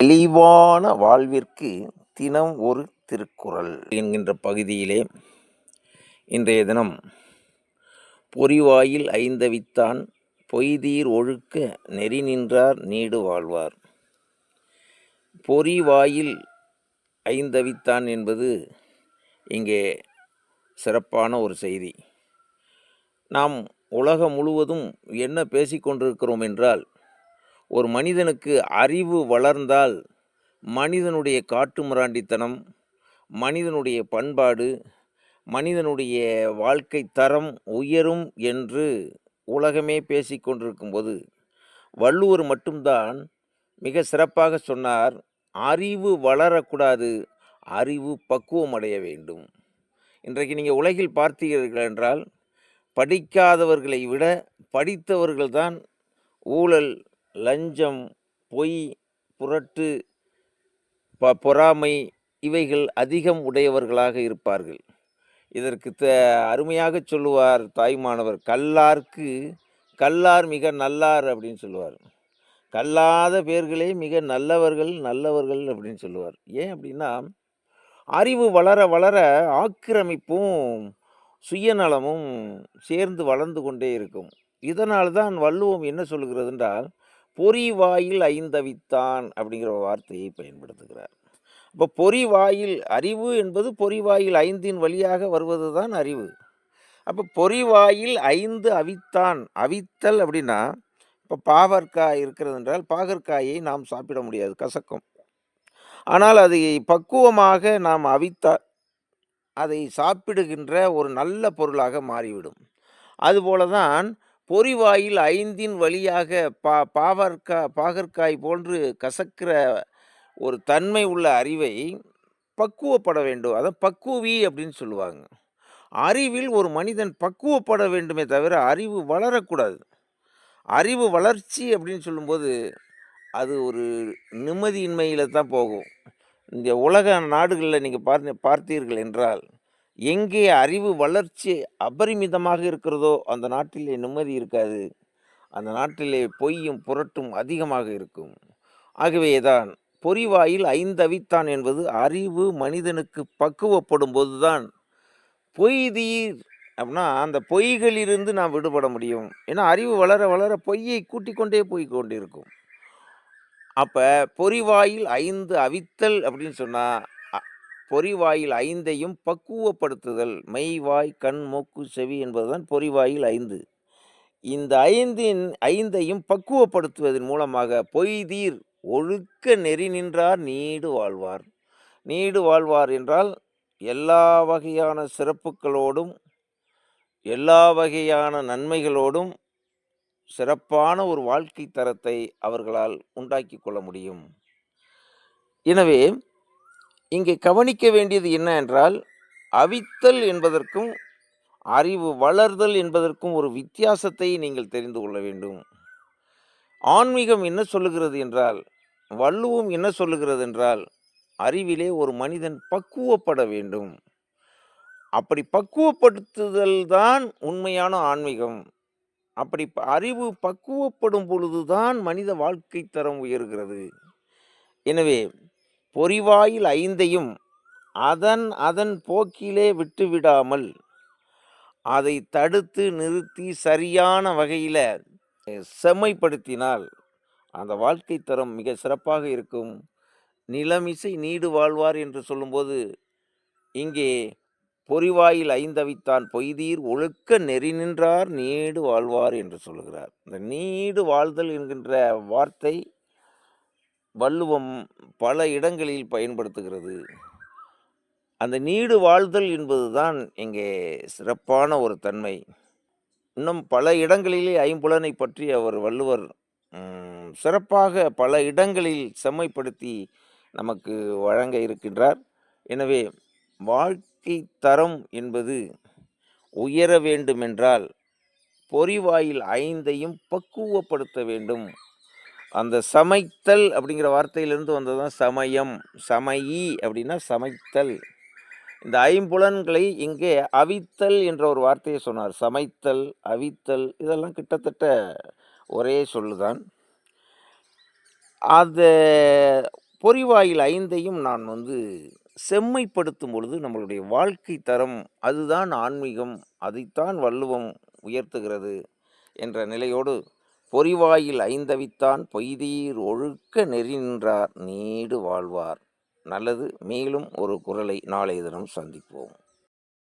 தெளிவான வாழ்விற்கு தினம் ஒரு திருக்குறள் என்கின்ற பகுதியிலே இன்றைய தினம் பொறிவாயில் ஐந்தவித்தான் பொய்தீர் ஒழுக்க நெறி நின்றார் நீடு வாழ்வார். பொறிவாயில் ஐந்தவித்தான் என்பது இங்கே சிறப்பான ஒரு செய்தி. நாம் உலகம் முழுவதும் என்ன பேசிக்கொண்டிருக்கிறோம் என்றால் ஒரு மனிதனுக்கு அறிவு வளர்ந்தால் மனிதனுடைய காட்டுமிராண்டித்தனம் மனிதனுடைய பண்பாடு மனிதனுடைய வாழ்க்கை தரம் உயரும் என்று உலகமே பேசிக்கொண்டிருக்கும்போது வள்ளுவர் மட்டும்தான் மிக சிறப்பாக சொன்னார் அறிவு வளரக்கூடாது அறிவு பக்குவம் அடைய வேண்டும். இன்றைக்கு நீங்கள் உலகில் பார்த்தீர்கள் என்றால் படிக்காதவர்களை விட படித்தவர்கள்தான் ஊழல் லஞ்சம் பொய் புரட்டு ப பொறாமை இவைகள் அதிகம் உடையவர்களாக இருப்பார்கள். இதற்கு த அருமையாக சொல்லுவார் தாய்மானவர் கல்லார்க்கு கல்லார் மிக நல்லார் அப்படின்னு சொல்லுவார். கல்லாத பேர்களே மிக நல்லவர்கள் நல்லவர்கள் அப்படின்னு சொல்லுவார். ஏன் அப்படின்னா அறிவு வளர வளர ஆக்கிரமிப்பும் சுயநலமும் சேர்ந்து வளர்ந்து கொண்டே இருக்கும். இதனால் தான் வள்ளுவம் என்ன சொல்லுகிறது என்றால் பொறிவாயில் ஐந்தவித்தான் அப்படிங்கிற வார்த்தையை பயன்படுத்துகிறார். இப்போ பொறி வாயில் அறிவு என்பது பொறிவாயில் ஐந்தின் வழியாக வருவது தான் அறிவு. அப்போ பொறிவாயில் ஐந்து அவித்தான். அவித்தல் அப்படின்னா இப்போ பாவற்காய் இருக்கிறது என்றால் பாகற்காயை நாம் சாப்பிட முடியாது கசக்கும். ஆனால் அதை பக்குவமாக நாம் அவித்தால் அதை சாப்பிடுகின்ற ஒரு நல்ல பொருளாக மாறிவிடும். அதுபோல தான் பொறிவாயில் ஐந்தின் வழியாக பா பாவற்காய் பாகற்காய் போன்று கசக்கிற ஒரு தன்மை உள்ள அறிவை பக்குவப்பட வேண்டும். அதை பக்குவி அப்படின்னு சொல்லுவாங்க. அறிவில் ஒரு மனிதன் பக்குவப்பட வேண்டுமே தவிர அறிவு வளரக்கூடாது. அறிவு வளர்ச்சி அப்படின்னு சொல்லும்போது அது ஒரு நிம்மதியின்மையில் தான் போகும். இந்த உலக நாடுகளில் நீங்கள் பார்த்து பார்த்தீர்கள் என்றால் எங்கே அறிவு வளர்ச்சி அபரிமிதமாக இருக்கிறதோ அந்த நாட்டிலே நிம்மதி இருக்காது. அந்த நாட்டிலே பொய்யும் புரட்டும் அதிகமாக இருக்கும். ஆகவே தான் பொறிவாயில் ஐந்தவித்தான் என்பது அறிவு மனிதனுக்கு பக்குவப்படும் போதுதான் பொய்தீர் அப்படின்னா அந்த பொய்களிலிருந்து நாம் விடுபட முடியும். ஏன்னா அறிவு வளர வளர பொய்யை கூட்டிக்கொண்டே போய் கொண்டிருக்கும். அப்போ பொறிவாயில் ஐந்து அவித்தல் அப்படின்னு சொன்னால் பொறிவாயில் ஐந்தையும் பக்குவப்படுத்துதல். மெய் வாய் கண் மூக்கு செவி என்பதுதான் பொறிவாயில் ஐந்து. இந்த ஐந்தின் ஐந்தையும் பக்குவப்படுத்துவதன் மூலமாக பொய்தீர் ஒழுக்க நெறி நின்றார் நீடு வாழ்வார். நீடு வாழ்வார் என்றால் எல்லா வகையான சிறப்புகளோடும் எல்லா வகையான நன்மைகளோடும் சிறப்பான ஒரு வாழ்க்கை தரத்தை அவர்களால் உண்டாக்கி கொள்ள முடியும். எனவே இங்கே கவனிக்க வேண்டியது என்ன என்றால் அவித்தல் என்பதற்கும் அறிவு வளர்தல் என்பதற்கும் ஒரு வித்தியாசத்தை நீங்கள் தெரிந்து கொள்ள வேண்டும். ஆன்மீகம் என்ன சொல்லுகிறது என்றால் வள்ளுவம் என்ன சொல்லுகிறது என்றால் அறிவிலே ஒரு மனிதன் பக்குவப்பட வேண்டும். அப்படி பக்குவப்படுத்துதல் தான் உண்மையான ஆன்மீகம். அப்படி அறிவு பக்குவப்படும் பொழுதுதான் மனித வாழ்க்கை தரம் உயர்கிறது. எனவே பொறிவாயில் ஐந்தையும் அதன் அதன் போக்கிலே விட்டுவிடாமல் அதை தடுத்து நிறுத்தி சரியான வகையில் செம்மைப்படுத்தினால் அந்த வாழ்க்கை தரம் மிக சிறப்பாக இருக்கும். நிலமிசை நீடு வாழ்வார் என்று சொல்லும்போது இங்கே பொறிவாயில் ஐந்தவித்தான் பொய்தீர் ஒழுக்க நெறி நின்றார் நீடு வாழ்வார் என்று சொல்லுகிறார். இந்த நீடு வாழ்தல் என்கின்ற வார்த்தை வள்ளுவம் பல இடங்களில் பயன்படுத்துகிறது. அந்த நீடு வாழ்தல் என்பதுதான் இங்கே சிறப்பான ஒரு தன்மை. இன்னும் பல இடங்களிலே ஐம்புலனை பற்றி அவர் வள்ளுவர் சிறப்பாக பல இடங்களில் செம்மைப்படுத்தி நமக்கு வழங்க இருக்கின்றார். எனவே வாழ்க்கை தரம் என்பது உயர வேண்டுமென்றால் பொறிவாயில் ஐந்தையும் பக்குவப்படுத்த வேண்டும். அந்த சமைத்தல் அப்படிங்கிற வார்த்தையிலிருந்து வந்தது தான் சமயம். சமயி அப்படின்னா சமைத்தல். இந்த ஐம்புலன்களை இங்கே அவித்தல் என்ற ஒரு வார்த்தையை சொன்னார். சமைத்தல் அவித்தல் இதெல்லாம் கிட்டத்தட்ட ஒரே சொல்லுதான். அது பொறிவாயில் ஐந்தையும் நான் வந்து செம்மைப்படுத்தும் பொழுது நம்மளுடைய வாழ்க்கை தரம் அதுதான் ஆன்மீகம் அதைத்தான் வள்ளுவம் உயர்த்துகிறது என்ற நிலையோடு பொறிவாயில் ஐந்தவித்தான் பொய்தீர் ஒழுக்க நெறி நின்றார் நீடு வாழ்வார். நல்லது. மேலும் ஒரு குரலை நாளைய தினம் சந்திப்போம்.